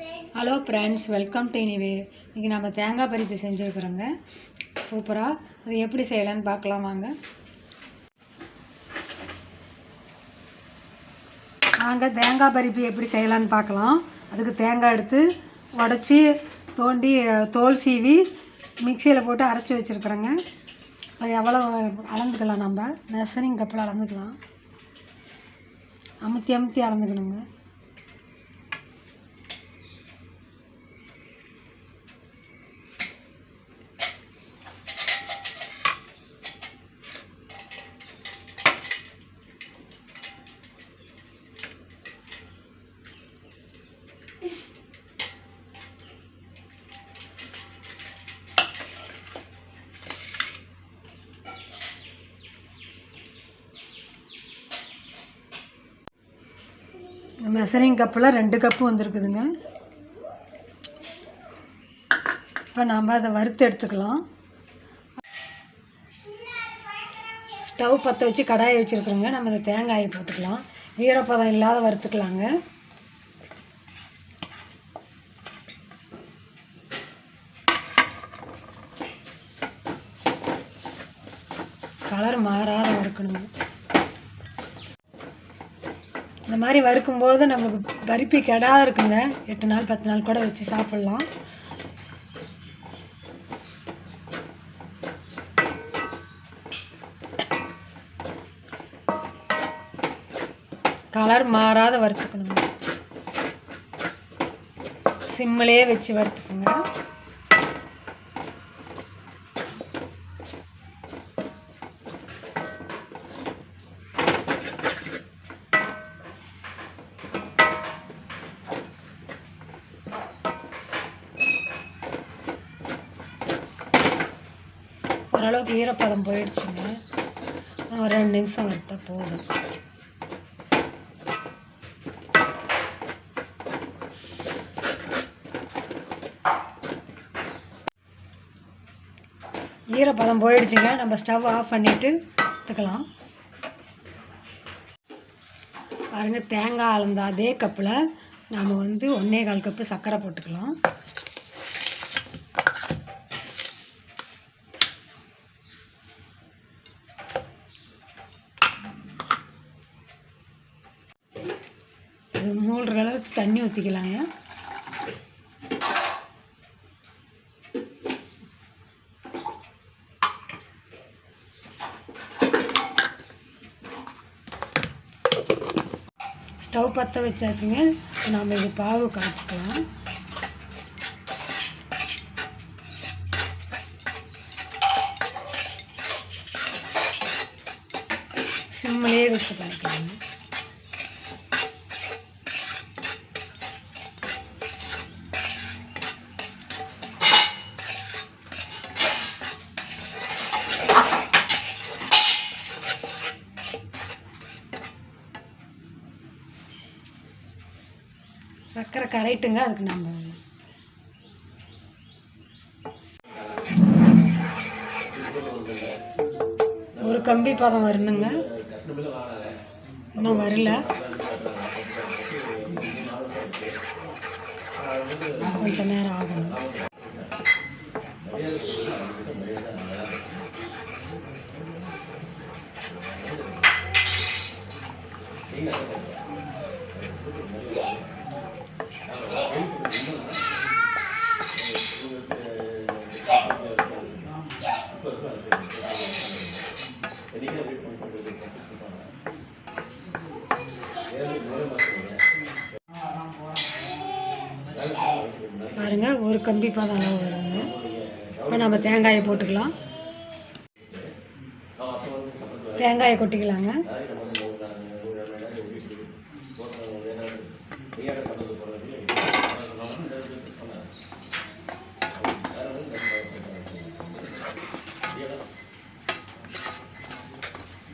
Hello friends welcome to இனிவே இன்றைக்கி நம்ம தேங்காய் பறிப்பு செஞ்சுருக்குறோங்க சூப்பராக அது எப்படி செய்யலான்னு பார்க்கலாம் வாங்க. நாங்கள் தேங்காய் பறிப்பு எப்படி செய்யலான்னு பார்க்கலாம். அதுக்கு தேங்காய் எடுத்து உடச்சி தோண்டி தோல் சீவி மிக்சியில் போட்டு அரைச்சி வச்சுருக்குறோங்க. அது எவ்வளோ அளந்துக்கலாம் நம்ம? மெஷரிங் கப்பில் அளந்துக்கலாம். அமுத்தி அமுத்தி அளந்துக்கணுங்க. மெசரிங் கப்பில் ரெண்டு கப்பு வந்திருக்குதுங்க. இப்போ நாம் அதை வறுத்து எடுத்துக்கலாம். ஸ்டவ் பற்ற வச்சு கடாயை வச்சுருக்குறோங்க. நம்ம இந்த தேங்காயை போட்டுக்கலாம். ஈரப்பதம் இல்லாத வறுத்துக்கலாங்க. கலர் மாறாத வறுக்கணுங்க. இந்த மாதிரி வறுக்கும்போது நம்மளுக்கு பருப்பி கெடாத இருக்குங்க. எட்டு நாள் பத்து நாள் கூட வச்சு சாப்பிட்லாம். கலர் மாறாத வறுத்துக்கணுங்க. சிம்மிலே வச்சு வறுத்துக்கோங்க. ஓரளவுக்கு ஈரப்பதம் போயிடுச்சுங்க. ஒரு ரெண்டு நிமிஷம் வறுத்தால் போதும். ஈரப்பதம் போயிடுச்சுங்க. நம்ம ஸ்டவ் ஆஃப் பண்ணிவிட்டு எடுத்துக்கலாம். பாருங்கள் தேங்காய் அளந்த அதே கப்பில் நாம் வந்து ஒன்றே கால் கப்பு சர்க்கரை போட்டுக்கலாம். மூழ்கிற அளவுக்கு தண்ணி ஊற்றிக்கலாங்க ஸ்டவ் பற்ற வச்சாச்சுங்க. நாம் இது பாகு காய்ச்சிக்கலாம். சிம்மிலே வச்சு காய்க்கலாங்க சர்க்கரை கரைட்டுங்க அதுக்கு நம்ம ஒரு கம்பி பதம் வரணுங்க. இன்னும் வரல. கொஞ்சம் நேரம் ஆகணும். பாருங்க ஒரு கம்பி பதம் அளவு வருங்க இப்போ நம்ம தேங்காயை போட்டுக்கலாம். தேங்காயை கொட்டிக்கலாங்க.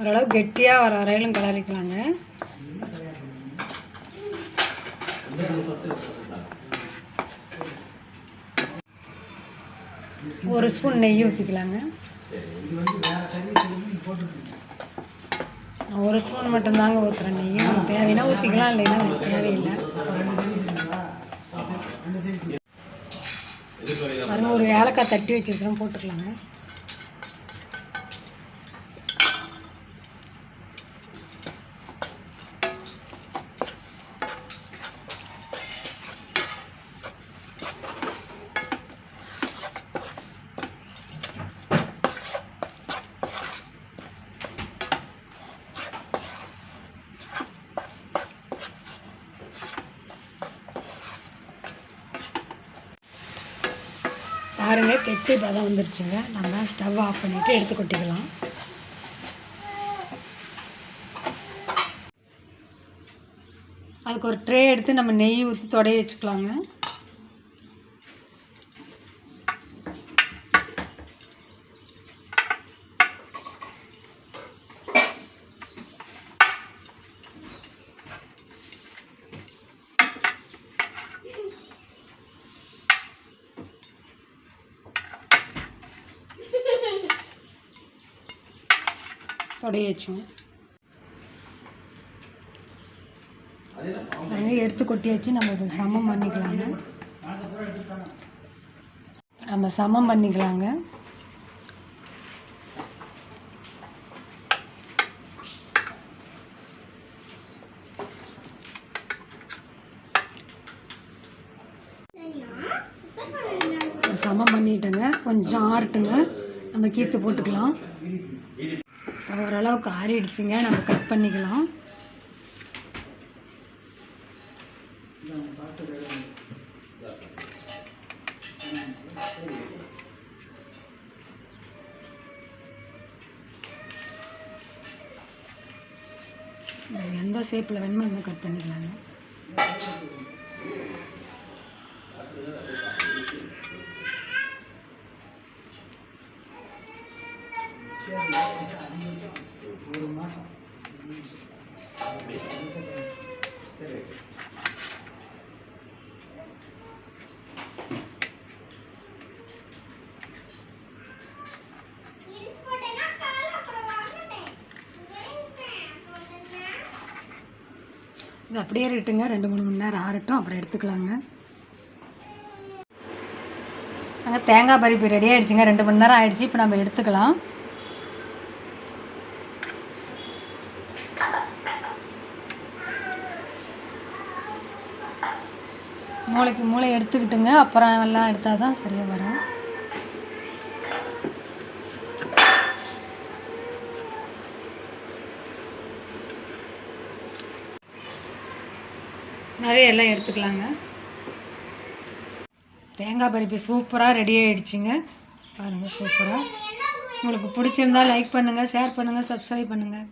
ஓரளவு கெட்டியாக வர வரையிலும் கிளறிக்கலாங்க ஒரு ஸ்பூன் நெய் ஊற்றிக்கலாங்க ஒரு ஸ்பூன் மட்டும்தாங்க ஊற்றுறேன் நெய் நமக்கு தேவைன்னா ஊற்றிக்கலாம் இல்லைன்னா நமக்கு தேவையில்லை. பாருங்க ஒரு ஏலக்காய் தட்டி வச்சிருக்கிறோம் போட்டுக்கலாங்க. பாருங்கள் கெட்டி பதம் வந்துருச்சுங்க. நம்ம ஸ்டவ் ஆஃப் பண்ணிவிட்டு எடுத்து கொட்டிக்கலாம். அதுக்கு ஒரு ட்ரே எடுத்து நம்ம நெய் ஊற்றி தொடைய வச்சுக்கலாங்க. வச்சோம் பாருங்க எடுத்து கொட்டி வச்சு நம்ம இதை சமம் பண்ணிக்கலாங்க. நம்ம சமம் பண்ணிக்கலாங்க. சமம் பண்ணிட்டேங்க. கொஞ்சம் ஆறட்டுங்க. நம்ம கீத்து போட்டுக்கலாம். ஓரளவுக்கு ஆறிடுச்சுங்க. நம்ம கட் பண்ணிக்கலாம். எந்த ஷேப்பில் வேணுமோ இன்னும் கட் பண்ணிக்கலாங்க. இது அப்படியே இருக்கட்டுங்க. ரெண்டு மூணு மணி நேரம் ஆறட்டும். அப்புறம் எடுத்துக்கலாங்க. நாங்கள் தேங்காய் பருப்பு ரெடி ஆகிடுச்சிங்க ரெண்டு மணி நேரம் ஆயிடுச்சு. இப்போ நம்ம எடுத்துக்கலாம். மூளைக்கு மூளை எடுத்துக்கிட்டுங்க அப்புறம் எல்லாம் எடுத்தால் தான் சரியாக வரும். நிறைய எல்லாம் எடுத்துக்கலாங்க. தேங்காய் பருப்பு சூப்பராக ரெடி ஆயிடுச்சுங்க. பாருங்கள் சூப்பராக உங்களுக்கு பிடிச்சிருந்தா லைக் பண்ணுங்கள் ஷேர் பண்ணுங்கள் சப்ஸ்கிரைப் பண்ணுங்கள்